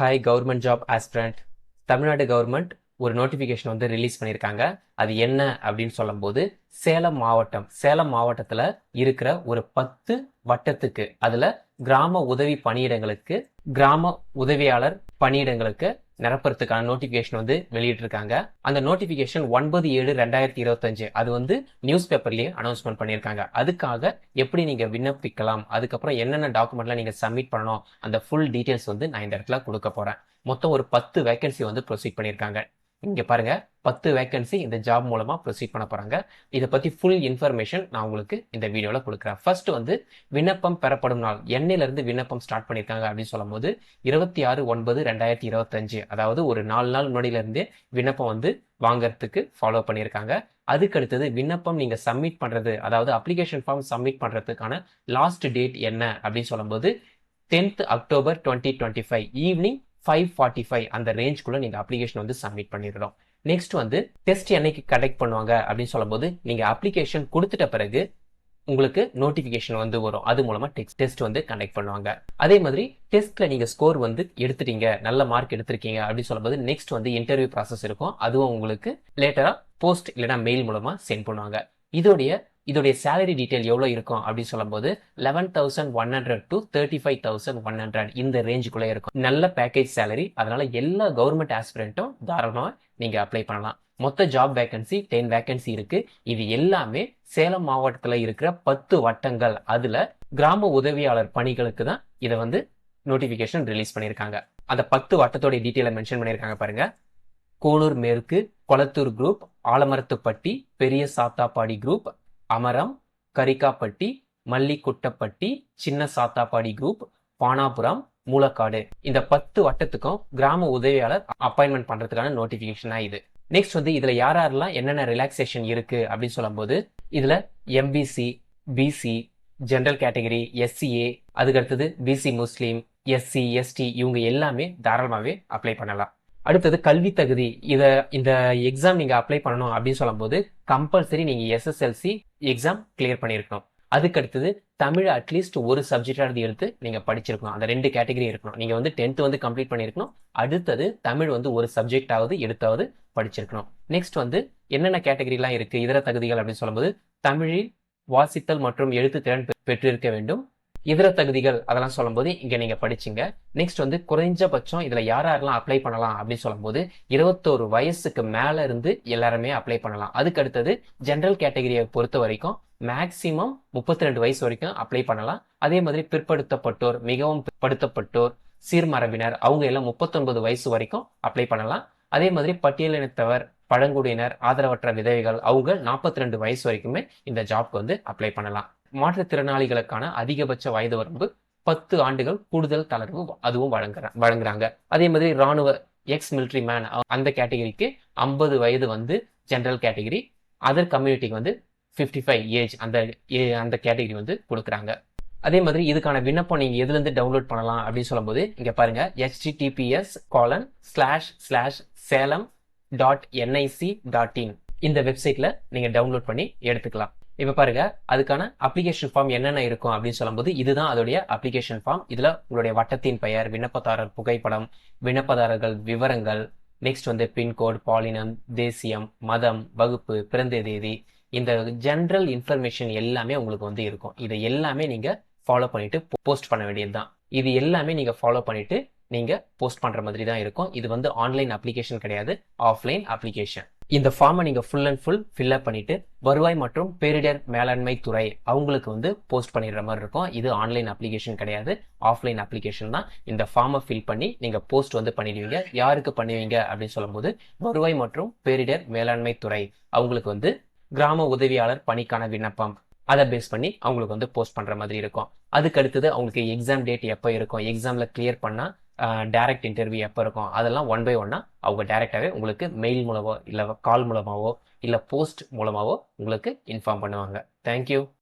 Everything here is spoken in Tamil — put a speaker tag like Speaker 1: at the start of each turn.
Speaker 1: Hi government job aspirant Tamil Nadu government ஒரு நோட்டிஃபிகேஷன் வந்து ரிலீஸ் பண்ணியிருக்காங்க அது என்ன அப்படின்னு சொல்லும்போது சேலம் மாவட்டம் சேலம் மாவட்டத்தில் இருக்கிற ஒரு பத்து வட்டத்துக்கு அதில் கிராம உதவி பணியிடங்களுக்கு கிராம உதவியாளர் பணியிடங்களுக்கு நிரப்புறதுக்கான நோட்டிஃபிகேஷன் வந்து வெளியிட்டிருக்காங்க. அந்த நோட்டிஃபிகேஷன் ஒன்பது ஏழு ரெண்டாயிரத்தி இருபத்தஞ்சு அது வந்து நியூஸ் பேப்பர்லயே அனௌன்ஸ்மெண்ட் பண்ணியிருக்காங்க. அதுக்காக எப்படி நீங்க விண்ணப்பிக்கலாம் அதுக்கப்புறம் என்னென்ன டாக்குமெண்ட்லாம் நீங்க சப்மிட் பண்ணணும் அந்த ஃபுல் டீடைல்ஸ் வந்து நான் இந்த இடத்துல கொடுக்க போறேன். மொத்தம் ஒரு பத்து வேகன்சி வந்து ப்ரொசீட் பண்ணியிருக்காங்க. இங்கே பாருங்கள் பத்து வேக்கன்சி இந்த ஜாப் மூலமாக ப்ரொசீட் பண்ண போகிறாங்க இதை பற்றி ஃபுல் இன்ஃபர்மேஷன் நான் உங்களுக்கு இந்த வீடியோவில் கொடுக்குறேன். ஃபர்ஸ்ட் வந்து விண்ணப்பம் பெறப்படும் நாள். எண்ணெயிலேருந்து விண்ணப்பம் ஸ்டார்ட் பண்ணியிருக்காங்க அப்படின்னு சொல்லும்போது இருபத்தி ஆறு ஒன்பது ரெண்டாயிரத்தி இருபத்தஞ்சு. அதாவது ஒரு நாலு நாள் முன்னாடியிலேருந்தே விண்ணப்பம் வந்து வாங்குறதுக்கு ஃபாலோ பண்ணியிருக்காங்க அதுக்கு அடுத்தது விண்ணப்பம் நீங்கள் சப்மிட் பண்ணுறது அதாவது அப்ளிகேஷன் ஃபார்ம் சப்மிட் பண்ணுறதுக்கான லாஸ்ட் டேட் என்ன அப்படின்னு சொல்லும்போது tenth October twenty twenty five evening five forty five அந்த ரேஞ்சுக்குள்ளே நீங்க அப்ளிகேஷன் வந்து சப்மிட் பண்ணிடணும். நெக்ஸ்ட் வந்து டெஸ்ட் என்னைக்கு கண்டக்ட் பண்ணுவாங்க அப்படின்னு சொல்லும்போது நீங்க அப்ளிகேஷன் கொடுத்துட்ட பிறகு உங்களுக்கு நோட்டிஃபிகேஷன் வந்து வரும். அது மூலமா டெக்ஸ்ட் டெஸ்ட் வந்து கண்டக்ட் பண்ணுவாங்க. அதே மாதிரி டெஸ்ட்ல நீங்க ஸ்கோர் வந்து எடுத்துட்டீங்க. நல்ல மார்க் எடுத்திருக்கீங்க அப்படின்னு சொல்லும்போது நெக்ஸ்ட் வந்து இன்டர்வியூ ப்ராசஸ் இருக்கும். அதுவும் உங்களுக்கு லேட்டரா போஸ்ட் இல்லைன்னா மெயில் மூலமா சென்ட் பண்ணுவாங்க. இதோடைய இதோடைய சேலரி டீட்டெயில் எவ்வளோ இருக்கும் அப்படின்னு சொல்லும்போது eleven thousand one hundred to thirty five thousand one hundred இந்த ரேஞ்சுக்குள்ளே இருக்கும். நல்ல பேக்கேஜ் சேலரி அதனால எல்லா கவர்மெண்ட் ஆஸ்பிரண்ட்டும் தாராளமாக நீங்கள் அப்ளை பண்ணலாம். மொத்த ஜாப் வேகன்சி டென் வேகன்சி இருக்கு. இது எல்லாமே சேலம் மாவட்டத்தில் இருக்கிற பத்து வட்டங்கள். அதில் கிராம உதவியாளர் பணிகளுக்கு தான் இதை வந்து நோட்டிஃபிகேஷன் ரிலீஸ் பண்ணியிருக்காங்க. அந்த பத்து வட்டத்தோட டீட்டெயிலை மென்ஷன் பண்ணியிருக்காங்க பாருங்க. கோனூர் மேற்கு கொளத்தூர் குரூப் ஆலமரத்துப்பட்டி பெரிய சாத்தாப்பாடி குரூப் அமரம் கரிக்காப்பட்டி மல்லிக்குட்டப்பட்டி சின்ன சாத்தாப்பாடி குரூப் பானாபுரம் மூலக்காடு. இந்த பத்து வட்டத்துக்கும் கிராம உதவியாளர் அப்பாயின்மெண்ட் பண்றதுக்கான நோட்டிபிகேஷனா இது. நெக்ஸ்ட் வந்து இதுல யார் யாரெல்லாம் என்னென்ன ரிலாக்ஸேஷன் இருக்கு அப்படின்னு சொல்லும்போது இதுல M B C B C general category S C A அதுக்கு அடுத்தது பிசி முஸ்லீம் எஸ்சி எஸ்டி இவங்க எல்லாமே தாராளமாகவே அப்ளை பண்ணலாம். அடுத்தது கல்வி தகுதி. இதை இந்த எக்ஸாம் நீங்க அப்ளை பண்ணணும் அப்படின்னு சொல்லும்போது கம்பல்சரி நீங்க எஸ்எஸ்எல்சி எக்ஸாம் கிளியர் பண்ணியிருக்கணும். அதுக்கு அடுத்தது தமிழ் அட்லீஸ்ட் ஒரு சப்ஜெக்டாவது எடுத்து நீங்க படிச்சிருக்கணும். அந்த ரெண்டு கேட்டகரி இருக்கணும். நீங்க வந்து டென்த் வந்து கம்ப்ளீட் பண்ணியிருக்கணும். அடுத்தது தமிழ் வந்து ஒரு சப்ஜெக்டாவது எடுத்தாவது படிச்சிருக்கணும். நெக்ஸ்ட் வந்து என்னென்ன கேட்டகரிலாம் இருக்கு? இதர தகுதிகள் அப்படின்னு சொல்லும்போது தமிழில் வாசித்தல் மற்றும் எழுத்து திறன் பெற்றிருக்க வேண்டும். இதர தகுதிகள் அதெல்லாம் சொல்லும்போது இங்க நீங்க படிச்சிங்க. நெக்ஸ்ட் வந்து குறைஞ்சபட்சம் இதுல யார் யாரெல்லாம் அப்ளை பண்ணலாம் அப்படின்னு சொல்லும்போது இருபத்தோரு வயசுக்கு மேல இருந்து எல்லாருமே அப்ளை பண்ணலாம். அதுக்கு அடுத்தது ஜென்ரல் கேட்டகரியை பொறுத்த வரைக்கும் மேக்சிமம் முப்பத்தி ரெண்டு வயசு வரைக்கும் அப்ளை பண்ணலாம். அதே மாதிரி பிற்படுத்தப்பட்டோர் மிகவும் பிற்படுத்தப்பட்டோர் சீர்மரபினர் அவங்க எல்லாம் முப்பத்தொன்பது வயசு வரைக்கும் அப்ளை பண்ணலாம். அதே மாதிரி பட்டியலினத்தவர் பழங்குடியினர் ஆதரவற்ற விதவைகள் அவங்க நாற்பத்தி ரெண்டு வயசு வரைக்குமே இந்த ஜாப்க்கு வந்து அப்ளை பண்ணலாம். மாற்றுத்திறனாளிகளுக்கான அதிகபட்ச வயது வரம்பு பத்து ஆண்டுகள் கூடுதல் தளர்வு அதுவும் வழங்குற வழங்குறாங்க. அதே மாதிரி ராணுவ எக்ஸ் மிலிட்ரி மேன் அந்த கேட்டகரிக்கு ஐம்பது வயது வந்து ஜென்ரல் கேட்டகரி அதர் கம்யூனிட்டிக்கு வந்து ஃபிஃப்டி ஃபைவ் ஏஜ் அந்த அந்த கேட்டகரி வந்து கொடுக்குறாங்க. அதே மாதிரி இதுக்கான விண்ணப்பம் நீங்கள் எதுலேருந்து டவுன்லோட் பண்ணலாம் அப்படின்னு சொல்லும்போது இங்கே பாருங்க H T T P S colon slash slash Salem dot N I C dot in இந்த வெப்சைட்டில் நீங்கள் டவுன்லோட் பண்ணி எடுத்துக்கலாம். இப்போ பாருங்க அதுக்கான அப்ளிகேஷன் ஃபார்ம் என்னென்ன இருக்கும் அப்படின்னு சொல்லும்போது இதுதான் அதோடைய அப்ளிகேஷன் ஃபார்ம் இதில் உங்களுடைய வட்டத்தின் பெயர் விண்ணப்பதாரர் புகைப்படம் விண்ணப்பதாரர்கள் விவரங்கள் நெக்ஸ்ட் வந்து பின்கோட் பாலினம் தேசியம் மதம் வகுப்பு பிறந்த தேதி இந்த ஜென்ரல் இன்ஃபர்மேஷன் எல்லாமே உங்களுக்கு வந்து இருக்கும். இதை எல்லாமே நீங்கள் ஃபாலோ பண்ணிட்டு போஸ்ட் பண்ண வேண்டியது தான் இது எல்லாமே நீங்கள் ஃபாலோ பண்ணிட்டு நீங்கள் போஸ்ட் பண்ணுற மாதிரி தான் இருக்கும். இது வந்து ஆன்லைன் அப்ளிகேஷன் கிடையாது ஆஃப்லைன் அப்ளிகேஷன் இந்த ஃபார்மை நீங்கள் ஃபுல் அண்ட் ஃபுல் ஃபில்அப் பண்ணிவிட்டு வருவாய் மற்றும் பேரிடர் மேலாண்மை துறை அவங்களுக்கு வந்து போஸ்ட் பண்ணிடுற மாதிரி இருக்கும். இது ஆன்லைன் அப்ளிகேஷன் கிடையாது. ஆஃப்லைன் அப்ளிகேஷன் தான். இந்த ஃபார்மை ஃபில் பண்ணி நீங்கள் போஸ்ட் வந்து பண்ணிடுவீங்க. யாருக்கு பண்ணுவீங்க அப்படின்னு சொல்லும்போது வருவாய் மற்றும் பேரிடர் மேலாண்மை துறை அவங்களுக்கு வந்து கிராம உதவியாளர் பணிக்கான விண்ணப்பம். அதை பேஸ் பண்ணி அவங்களுக்கு வந்து போஸ்ட் பண்ணுற மாதிரி இருக்கும். அதுக்கு அடுத்தது அவங்களுக்கு எக்ஸாம் டேட் எப்போ இருக்கும்? எக்ஸாமில் கிளியர் பண்ணால் டைரக்ட் இன்டர்வியூ எப்போ இருக்கும்? அதெல்லாம் ஒன் பை ஒன்னாக அவங்க டைரக்டாவே உங்களுக்கு மெயில் மூலமோ இல்லை கால் மூலமாகவோ இல்லை போஸ்ட் மூலமாகவோ உங்களுக்கு இன்ஃபார்ம் பண்ணுவாங்க. தேங்க்யூ